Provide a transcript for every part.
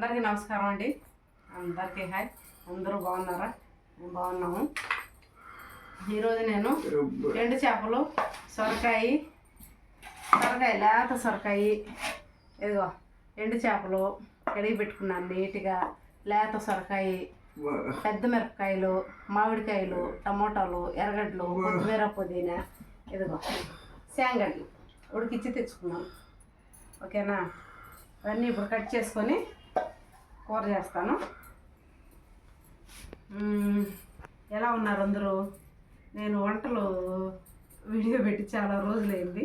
అందరికీ నమస్కారం అండి. అందరికీ హాయ్. అందరూ బాగున్నారా? మేము బాగున్నాము. ఈరోజు నేను ఎండు చేపలు సొరకాయ సొరకాయ లేత సొరకాయ ఇదిగో ఎండు చేపలు కడిగి పెట్టుకున్నాను నీట్గా. లేత సొరకాయ పెద్ద మిరపకాయలు మామిడికాయలు టమోటాలు ఎర్రగడ్డలు కొత్తిమీర పుదీనా ఇదిగో శాంగడ్లు ఉడికిచ్చి తెచ్చుకున్నాను. ఓకేనా? ఇవన్నీ ఇప్పుడు కట్ చేసుకొని కూర చేస్తాను. ఎలా ఉన్నారు అందరూ? నేను వంటలు వీడియో పెట్టి చాలా రోజులైంది.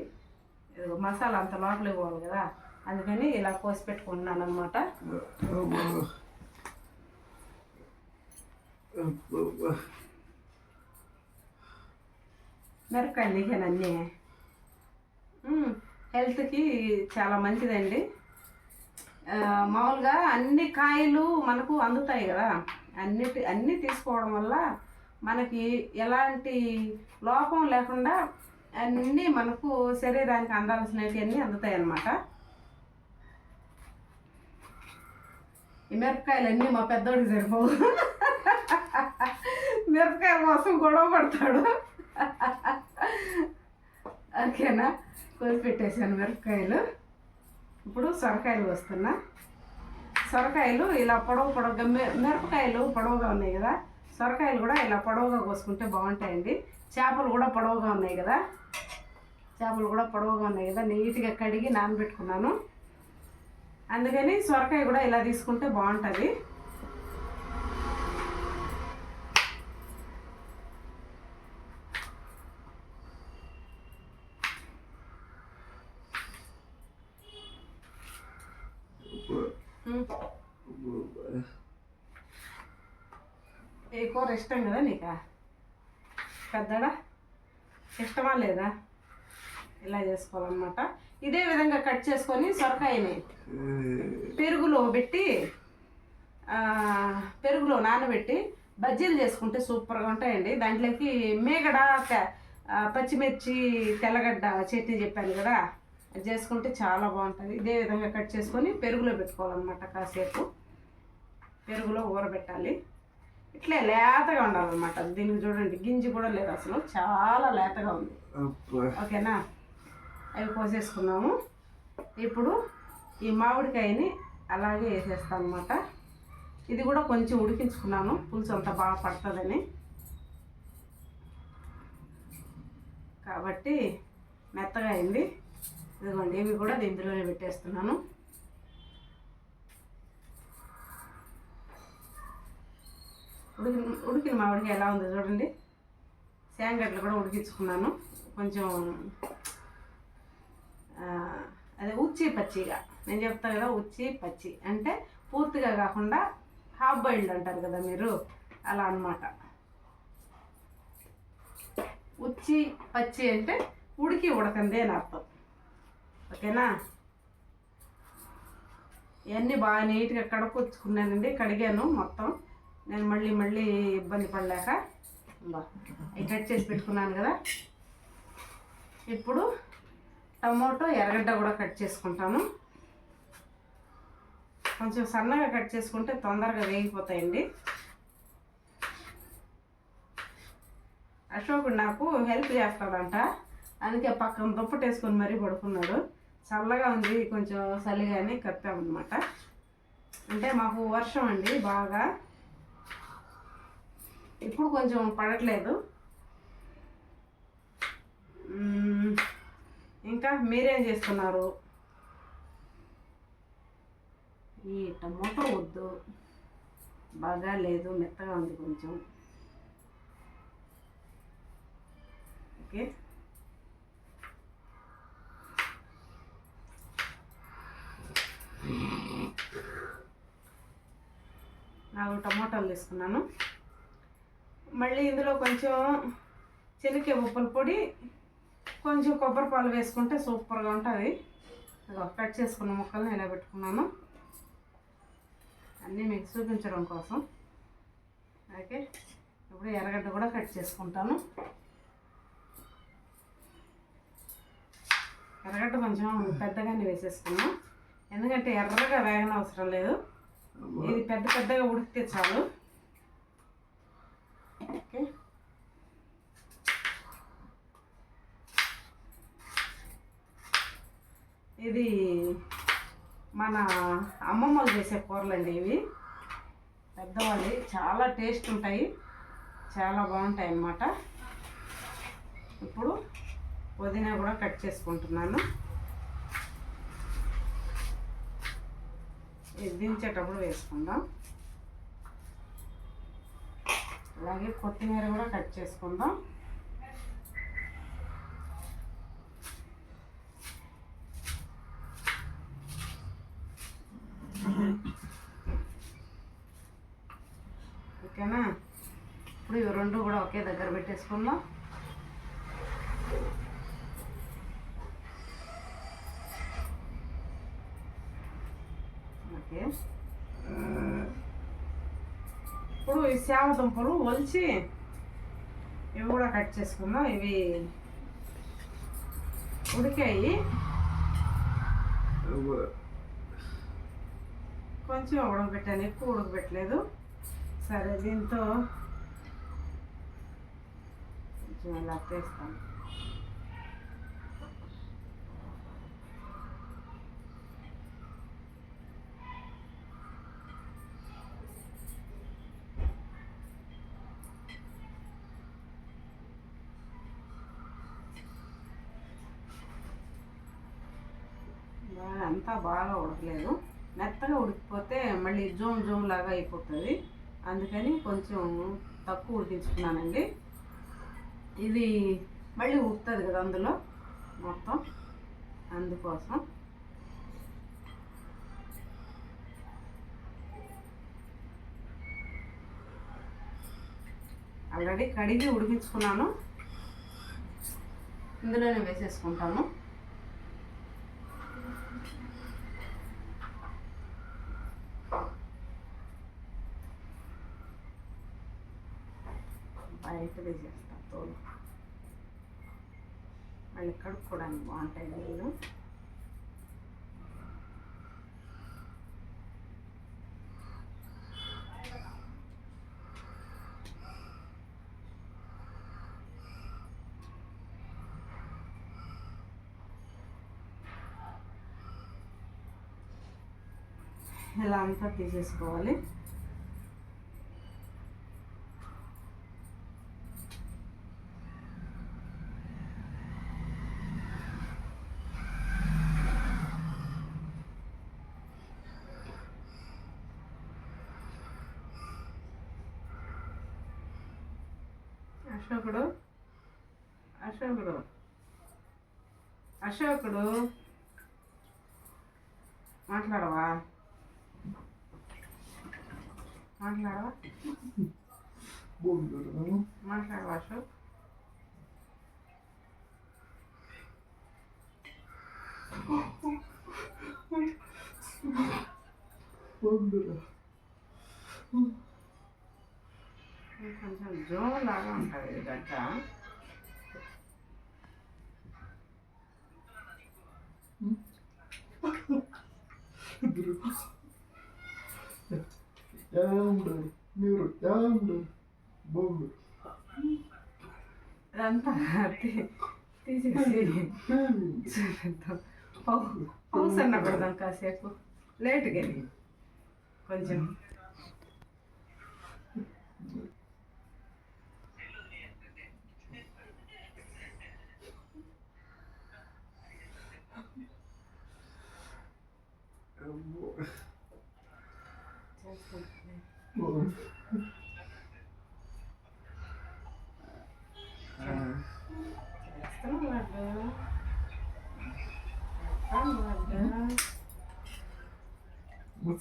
మసాలా అంత లోపలికి పోవాలి కదా. అందుకని ఇలా కోసి పెట్టుకుంటున్నాను అనమాట మిరపకాయలు నీకేనా అన్నీ. హెల్త్కి చాలా మంచిదండి. మామూలుగా అన్ని కాయలు మనకు అందుతాయి కదా. అన్నిటి అన్నీ తీసుకోవడం వల్ల మనకి ఎలాంటి లోపం లేకుండా అన్నీ మనకు శరీరానికి అందాల్సినవి అన్నీ అందుతాయి అన్నమాట. ఈ మిరపకాయలు అన్నీ మా పెద్దోడికి సరిపోవు. మిరపకాయల కోసం గొడవ పడతాడు. ఓకేనా? కోసి పెట్టేశాను మిరపకాయలు. ఇప్పుడు సొరకాయలు వస్తున్నా. సొరకాయలు ఇలా పొడవు పొడవుగా మిరపకాయలు పొడవుగా ఉన్నాయి కదా. సొరకాయలు కూడా ఇలా పొడవుగా కోసుకుంటే బాగుంటాయండి. చేపలు కూడా పొడవుగా ఉన్నాయి కదా. చేపలు కూడా పొడవుగా ఉన్నాయి కదా. నీట్గా కడిగి నానబెట్టుకున్నాను. అందుకని సొరకాయ కూడా ఇలా తీసుకుంటే బాగుంటుంది. ఇష్టం కదా నీకా? పెద్దడా? ఇష్టమా లేదా? ఇలా చేసుకోవాలన్నమాట. ఇదే విధంగా కట్ చేసుకొని సొరకాయని పెరుగులో పెట్టి పెరుగులో నానబెట్టి బజ్జీలు చేసుకుంటే సూపర్గా ఉంటాయండి. దాంట్లోకి మేగడ పచ్చిమిర్చి తెల్లగడ్డ చట్నీ చెప్పాను కదా అది చేసుకుంటే చాలా బాగుంటుంది. ఇదే విధంగా కట్ చేసుకొని పెరుగులో పెట్టుకోవాలన్నమాట కాసేపు. పెరుగులో ఊరబెట్టాలి. ఇట్లే లేతగా ఉండాలన్నమాట. దీనికి చూడండి గింజి కూడా లేదు అసలు. చాలా లేతగా ఉంది. ఓకేనా? అవి కోసేసుకున్నాము. ఇప్పుడు ఈ మామిడికాయని అలాగే వేసేస్తాను అనమాట ఇది కూడా కొంచెం ఉడికించుకున్నాను. పులుసు అంతా బాగా పడుతుందని. కాబట్టి మెత్తగా అయింది. ఇదిగోండి ఇవి కూడా ఇందులోనే పెట్టేస్తున్నాను. ఉడికి ఉడికిన మామిడికి ఎలా ఉందో చూడండి. శాంగడ్లు కూడా ఉడికించుకున్నాను. కొంచెం అదే ఉచ్చి పచ్చిగా. నేను చెప్తాను కదా ఉచ్చి పచ్చి. అంటే పూర్తిగా కాకుండా హాఫ్ బాయిల్డ్ అంటారు కదా మీరు అలా అన్నమాట. ఉచ్చి పచ్చి అంటే ఉడికి ఉడకంది అని అర్థం. ఓకేనా? ఇవన్నీ బాగా నీట్గా కడుక్కొచ్చుకున్నానండి కడిగాను మొత్తం. నేను మళ్ళీ మళ్ళీ ఇబ్బంది పడలేక ఇవి కట్ చేసి పెట్టుకున్నాను కదా. ఇప్పుడు టమోటో ఎర్రగడ్డ కూడా కట్ చేసుకుంటాను. కొంచెం సన్నగా కట్ చేసుకుంటే తొందరగా వేగిపోతాయండి. అశోకుడు నాకు హెల్ప్ చేస్తాడంట. అందుకే పక్కన దుప్పటి వేసుకొని మరీ పడుకున్నాడు. చల్లగా ఉంది కొంచెం చలిగానే కప్పామన్నమాట. అంటే మాకు వర్షం అండి బాగా. ఇప్పుడు కొంచెం పడట్లేదు. ఇంకా మీరేం చేస్తున్నారు? ఈ టమోటో వద్దు. బాగా లేదు మెత్తగా ఉంది కొంచెం. ఓకే. నాలుగు టమోటాలు తీసుకున్నాను. మళ్ళీ ఇందులో కొంచెం చెనికే ఉప్పుల పొడి కొంచెం కొబ్బరి పాలు వేసుకుంటే సూపర్గా ఉంటుంది. కట్ చేసుకున్న ముక్కల్ని ఇలా పెట్టుకున్నాను. అన్నీ మీకు చూపించడం కోసం. ఓకే? ఇప్పుడు ఎర్రగడ్డ కూడా కట్ చేసుకుంటాను. ఎర్రగడ్డ కొంచెం పెద్దగానే వేసేసుకున్నాం ఎందుకంటే ఎర్రగా వేగన అవసరం లేదు ఇది పెద్ద పెద్దగా ఉడికితే చాలు. ఓకే. ఇది మన అమ్మమ్మలు చేసే కూరలండి ఇవి. పెద్దవాళ్ళు చాలా టేస్ట్ ఉంటాయి. చాలా బాగుంటాయి అన్నమాట. ఇప్పుడు పుదీనా కూడా కట్ చేసుకుంటున్నాను. ఇది దించేటప్పుడు వేసుకుందాం. అలాగే కొత్తిమీర కూడా కట్ చేసుకుందాం. ఓకేనా? ఇప్పుడు ఇవి రెండు కూడా ఒకే దగ్గర పెట్టేసుకుందాం ఓకే ఇప్పుడు ఈ శామ దుంపలు ఒలిచి ఇవి కూడా కట్ చేసుకుందాం. ఇవి ఉడికాయి. కొంచెం ఉడకబెట్టాను. ఎక్కువ ఉడకబెట్టలేదు. సరే దీంతో కొంచెం ఇలా చేస్తాను. బాగా ఉడకలేదు. మెత్తగా ఉడికిపోతే మళ్ళీ జోమ్ జోమ్ లాగా అయిపోతుంది. అందుకని కొంచెం తక్కువ ఉడికించుకున్నానండి. ఇది మళ్ళీ ఉడుతుంది కదా అందులో మొత్తం. అందుకోసం. ఆల్రెడీ కడిగి ఉడికించుకున్నాను. ఇందులోనే వేసేసుకుంటాను. లైట్ వేసేస్తా తోలు. మళ్ళీ కడుక్కోవడానికి బాగుంటాయి నీళ్ళు ఇలా అంతా తీసేసుకోవాలి? అశోకుడు మాట్లాడవా? మాట్లాడవా? మాట్లాడవా అశోక్? కొంచెం జో లాగా ఉంటుంది ఇది గడ్డ. Jävlar, మీరు jävlar, bomber. ఇదంతా తీ- తీసేసి చూపిద్దాం పౌ- పౌస్ అన్న పెడదాం కాసేపు. లేట్గా కొంచెం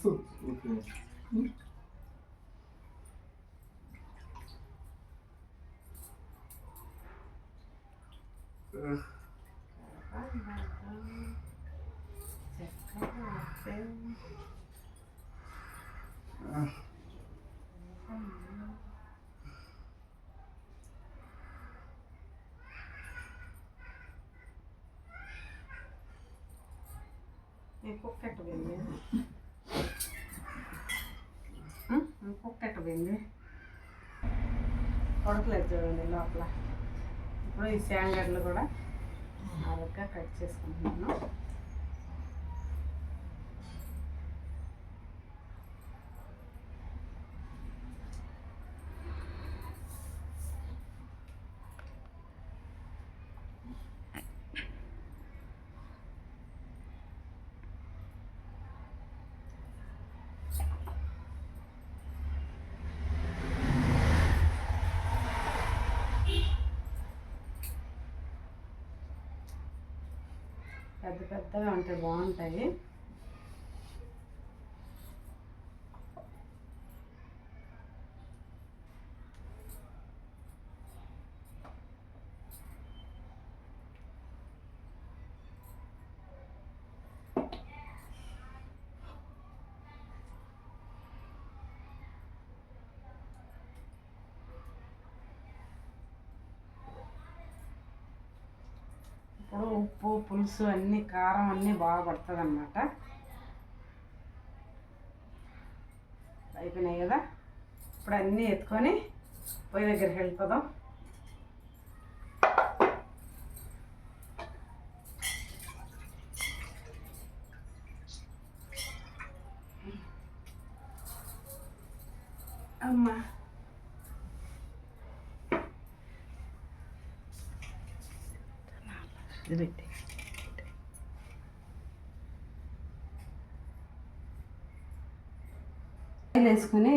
fruto. Uhum. Uh. Vai, vai, vai. Você fica na perna. Ah. É qualquer problema, né? పోయింది ఉడకలేదు చూడండి లోపల. ఇప్పుడు ఈ శాంగడ్లు కూడా నాలుగుగా కట్ చేసుకుంటున్నాను. పెద్ద పెద్దగా ఉంటాయి బాగుంటాయి ఇప్పుడు ఉప్పు పులుసు అన్ని కారం అన్నీ బాగా పడుతుంది అన్నమాట అయిపోయినాయి కదా? ఇప్పుడు అన్నీ ఎత్తుకొని పొయ్యి దగ్గరికి వెళ్ళిపోదాం. ఇదైతే పెట్టి వేసుకొని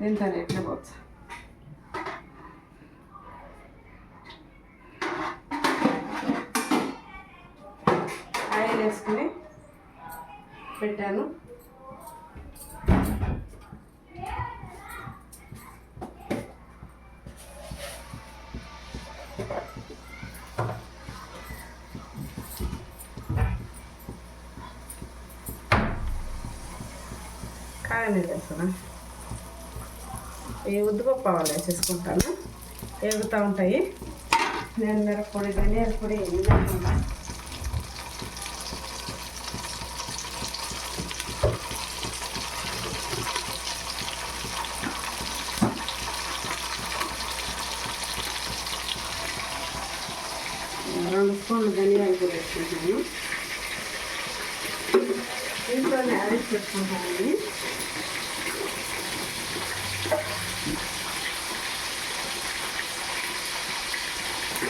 దీంతో ఎట్లా పోవచ్చు ఆయిల్ వేసుకుని పెట్టాను. కాయలు వేస్తాను ఈ ఉద్దిపప్పు ఆవాలు వేసేసుకుంటాను ఎగుతూ ఉంటాయి. నేను మిరప్పొడి ధనియాల పొడి రెండు స్పూన్లు ధనియాలు కూడా వేసుకుంటాను ఇంట్లోనే అరెస్ట్ పెట్టుకుంటానండి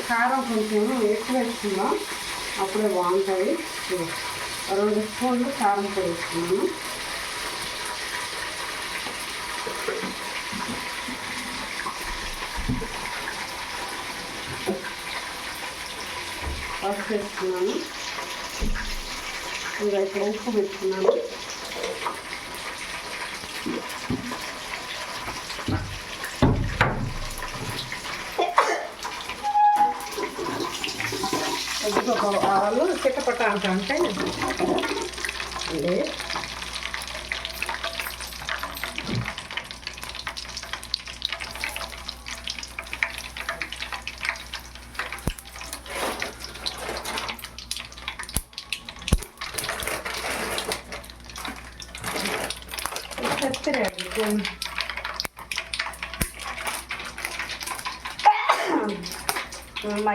కారం కొంచెం ఎక్కువ వేసుకుందాం. అప్పుడే బాగుంటుంది రెండు స్పూన్లు కారం పొడి వేసుకున్నాను పసుపు వేసుకున్నాను. ఇంకా ఇక్కడ ఉప్పు పెట్టుకున్నాను. ఒక ఆవాలు చిట్టపట్ట అంట అంటే అండి కత్తిరేడు మా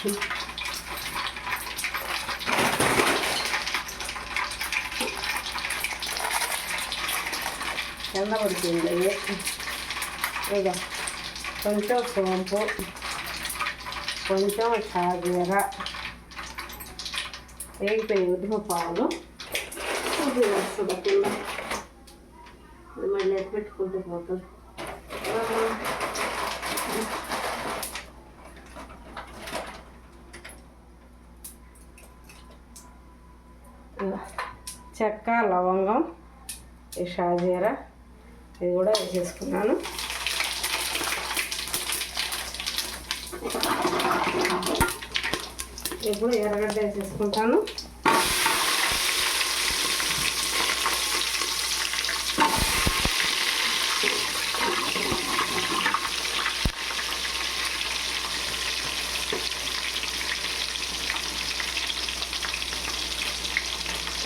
ఏమి కొమ్ములు కింద పడుతుంది ఇక కొంచెం సోంపు కొంచెం షాజీర వేగిపోయి ఉద్దిమ పావులు ఇది వస్తుంది కింద ఇది మళ్ళీ ఎత్తి పెట్టుకుంటూ పోతుంది ఇలా చెక్క లవంగం ఈ షాజీరా ఇది కూడా వేసేసుకున్నాను. ఇప్పుడు ఎర్రగడ్డ వేసేసుకుంటాను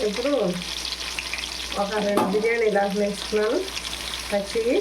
ఇప్పుడు ఒక రెండు బిర్యానీ దాంట్లో వేసుకున్నాను పచ్చివి.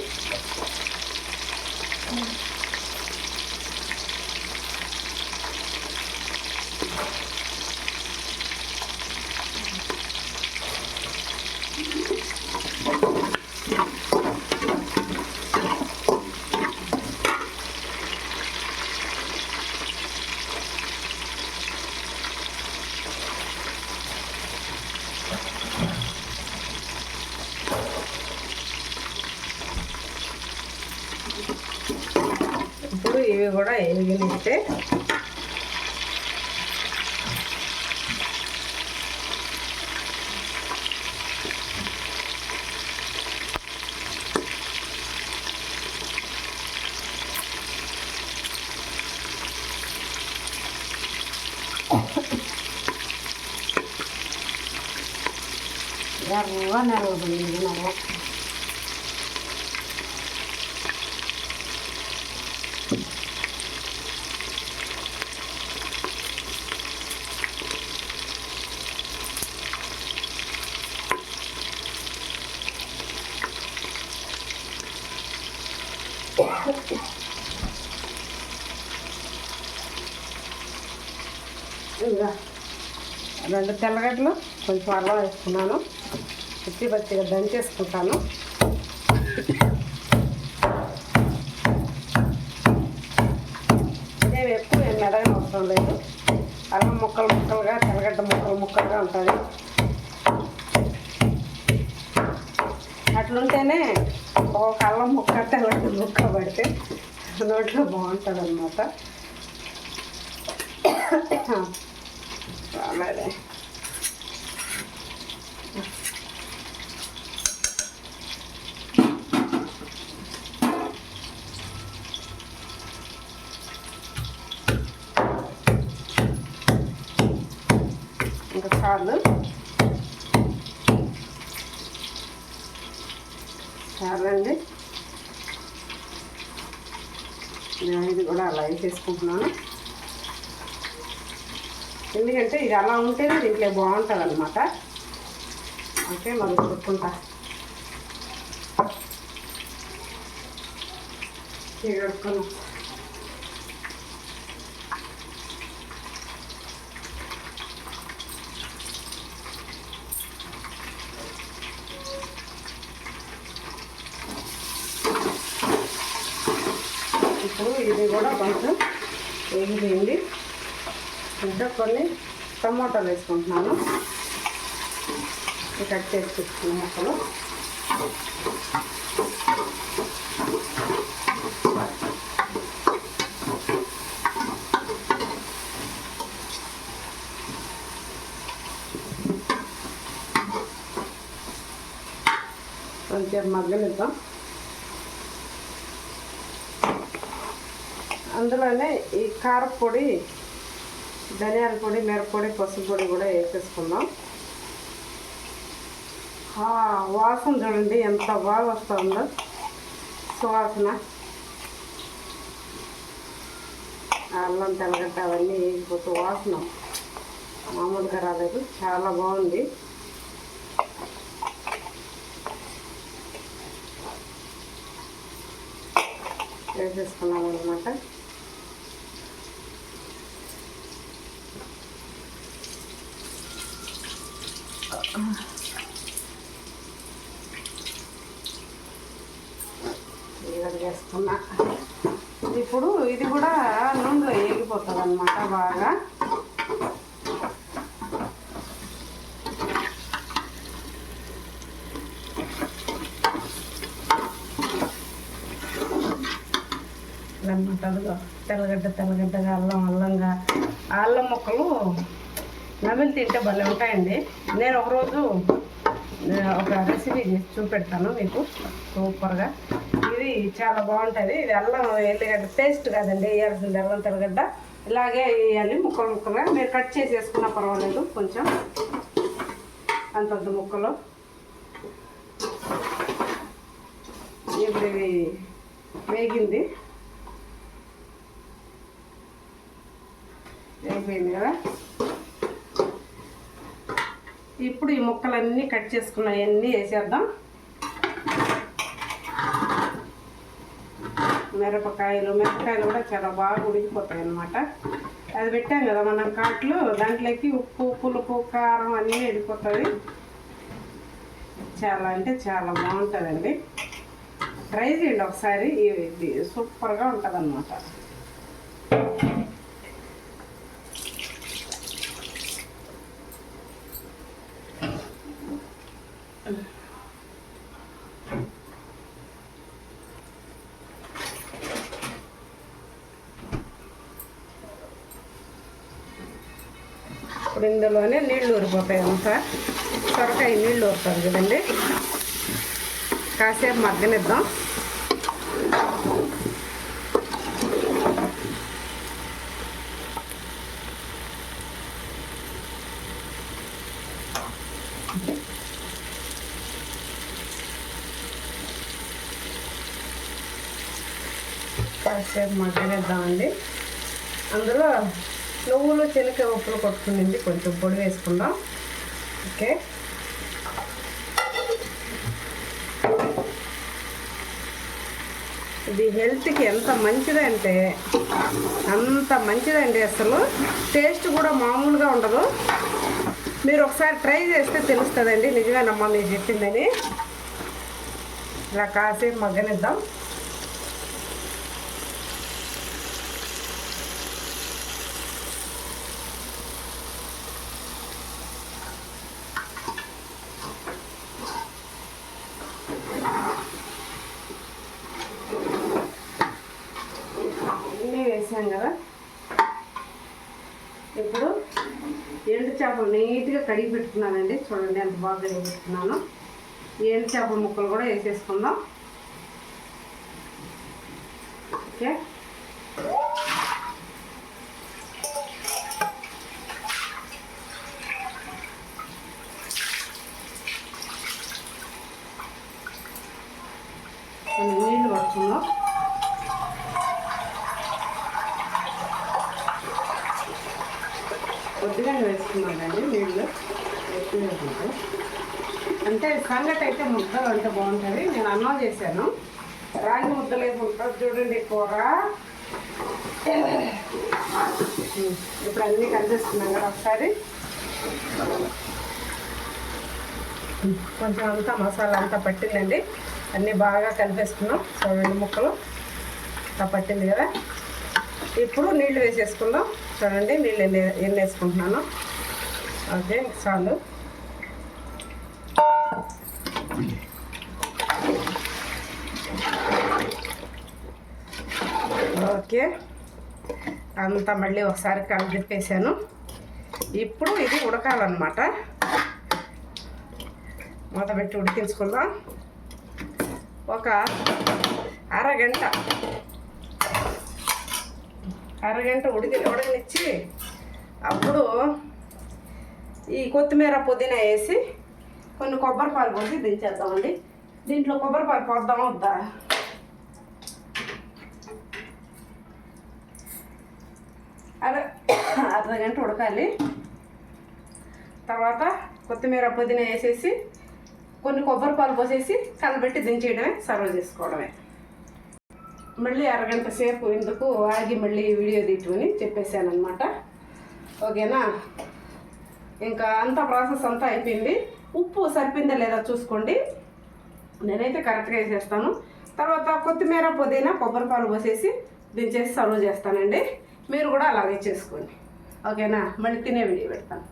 那我那都是那个。తెల్లగడ్డలు కొంచెం అల్లం వేసుకున్నాను. పచ్చి పచ్చిగా దంచేసుకుంటాను. నేను ఎక్కువ ఏం మెదగని అవసరం లేదు. అల్లం ముక్కలు ముక్కలుగా తెల్లగడ్డ ముక్కలు ముక్కలుగా ఉంటుంది అట్లుంటేనే ఒక అల్లం ముక్క తెల్లగడ్డ ముక్క పడితే నోట్లో బాగుంటుంది అనమాట అలాగే ఇంకా చాలు చాలండి నేను ఇది కూడా అలా వేసేసుకుంటున్నాను. ఎందుకంటే ఇది అలా ఉంటేనే దీంట్లో బాగుంటుంది అనమాట ఓకే మరి పెట్టుకుంటా ఇక్కడ ఇప్పుడు ఇది కూడా కొంచెం వేగిపోయింది ఇంకా కొన్ని టమాటాలు వేసుకుంటున్నాను. కట్ చేసి పెట్టుకున్న ముక్కలు. కొంచెం మగ్గనిద్దాం. అందులోనే ఈ కారపొడి ధనియాల పొడి మిరపొడి పసుపు పొడి కూడా వేసేసుకుందాం. వాసన చూడండి ఎంత బాగా వస్తుందో. సువాసన. అల్లం తెల్లగడ్డ అవన్నీ వేగిపోతూ వాసన. మామూలుగా రాలేదు. చాలా బాగుంది. వేసేసుకున్నాం అనమాట వేసుకున్నా ఇప్పుడు ఇది కూడా నూనెలో వేగిపోతుంది అనమాట బాగా తెల్లగడ్డ తెల్లగడ్డగా అల్లం అల్లంగా అల్లం ముక్కలు నమిలి తింటే భలే ఉంటాయండి. నేను ఒకరోజు ఒక రెసిపీ చేసి చూపెడతాను మీకు. సూపర్గా. ఇది చాలా బాగుంటుంది. ఇది అల్లం ఎల్లిగడ్డ పేస్ట్ కాదండి వేయాల్సింది అల్లం తెల్లగడ్డ. ఇలాగే వేయాలి ముక్కలు ముక్కలుగా. మీరు కట్ చేసి వేసుకున్నా పర్వాలేదు కొంచెం. అంతంత ముక్కలు. ఇప్పుడు ఇది వేగింది. వేగిపోయింది కదా? ఇప్పుడు ఈ ముక్కలన్నీ కట్ చేసుకున్నవన్నీ వేసేద్దాం. మిరపకాయలు మిరపకాయలు కూడా చాలా బాగా ఉడికిపోతాయి అన్నమాట. అది పెట్టాం కదా మనం కాట్లు దాంట్లోకి ఉప్పు పులుపు కారం అన్నీ వెళ్ళిపోతుంది చాలా అంటే చాలా బాగుంటుందండి. ట్రై చేయండి ఒకసారి ఇది సూపర్గా ఉంటుంది అన్నమాట ఇప్పుడు ఇందులోనే నీళ్ళు ఊరిపోతాయి అంతా. సొరకాయ నీళ్ళు ఊరుతుంది కదండి కాసేపు మగ్గనిద్దాం. కాసేపు మగ్గనిద్దామండి. అందులో నువ్వులు చెనక్కాయ ఉప్పులు కొట్టుకునింది. కొంచెం పొడి వేసుకుందాం. ఓకే. ఇది హెల్త్కి ఎంత మంచిదంటే అంత మంచిదండి అసలు. టేస్ట్ కూడా మామూలుగా ఉండదు. మీరు ఒకసారి ట్రై చేస్తే తెలుస్తుందండి. నిజమేనమ్మా మీరు చెప్పిందని. ఇలా కాసేపు మగ్గనిద్దాం అన్నీ వేసాం కదా ఇప్పుడు ఎండు చేపలు నీట్గా కడిగి పెట్టుకున్నానండి. చూడండి ఎంత బాగా కడిగి పెట్టుకున్నాను. ఎండు చేపల ముక్కలు కూడా వేసేసుకుందాం. ఓకే కొన్ని నీళ్ళు పడుతున్నాం కొద్దిగా వేసుకున్నానండి నీళ్ళు ఎక్కువ వేసుకుంటే అంటే సంగటి అయితే ముద్దలు అంటే బాగుంటుంది నేను అన్నం చేశాను. రాగి ముద్దలు ఉంటుంది చూడండి కూర. ఇప్పుడు అన్నీ కలిపేసుకున్నాం కదా ఒకసారి. కొంచెం అంతా మసాలా అంతా పట్టిందండి. అన్నీ బాగా కలిపేసుకున్నాం చూడండి ముక్కలు అంతా పట్టింది కదా. ఇప్పుడు నీళ్ళు వేసేసుకుందాం. చూడండి నీళ్ళు ఎన్ని ఎన్ని వేసుకుంటున్నాను. ఓకే చాలు. ఓకే. అంతా మళ్ళీ ఒకసారి కలిపేసాను ఇప్పుడు ఇది ఉడకాలన్నమాట. మూత పెట్టి ఉడికించుకుందాం. ఒక అరగంట. అరగంట ఉడికి ఉడకనిచ్చి అప్పుడు ఈ కొత్తిమీర పుదీనా వేసి కొన్ని కొబ్బరి పాలు పోసి దించేద్దామండి. దీంట్లో కొబ్బరి పాలు పోద్దామా వద్దా? అర్ధగంట ఉడకాలి. తర్వాత కొత్తిమీర పుదీనా వేసేసి కొన్ని కొబ్బరి పాలు పోసేసి కలబెట్టి దించేయడమే సర్వ్ చేసుకోవడమే. మళ్ళీ అరగంట సేపు ఎందుకు ఆగి మళ్ళీ వీడియో తీట్టుకుని చెప్పేశాను ఓకేనా? ఇంకా అంత ప్రాసెస్ అంతా అయిపోయింది. ఉప్పు సరిపోయిందా లేదా చూసుకోండి. నేనైతే కరెక్ట్గా వేసేస్తాను. తర్వాత కొత్తిమీర పుదీనా కొబ్బరి పాలు పోసేసి దించేసి సర్వ్ చేస్తానండి. మీరు కూడా అలాగే చేసుకోండి. ఓకేనా మళ్ళీ తినే వీడియో పెడతాను